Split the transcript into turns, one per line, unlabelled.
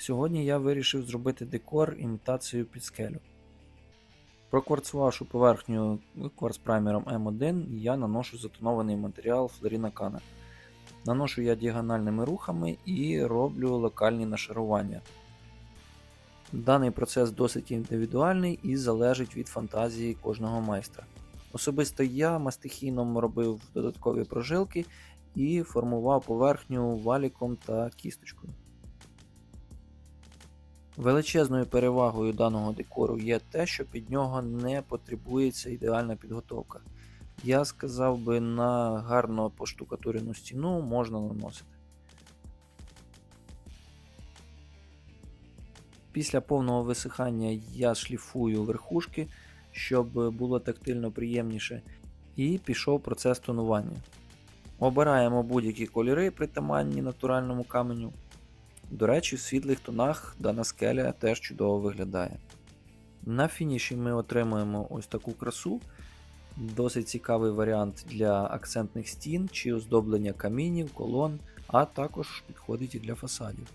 Сьогодні я вирішив зробити декор імітацію під скелю. Прокварцувавши поверхню кварцпраймером М1, я наношу затонований матеріал Флоріна Кана. Наношу я діагональними рухами і роблю локальні нашарування. Даний процес досить індивідуальний і залежить від фантазії кожного майстра. Особисто я мастихіном робив додаткові прожилки і формував поверхню валіком та кісточкою. Величезною перевагою даного декору є те, що під нього не потребується ідеальна підготовка. Я сказав би, на гарно поштукатурену стіну можна наносити. Після повного висихання я шліфую верхушки, щоб було тактильно приємніше, і пішов процес тонування. Обираємо будь-які кольори, притаманні натуральному каменю. До речі, в світлих тонах дана скеля теж чудово виглядає. На фініші ми отримуємо ось таку красу. Досить цікавий варіант для акцентних стін чи оздоблення камінів, колон, а також підходить і для фасадів.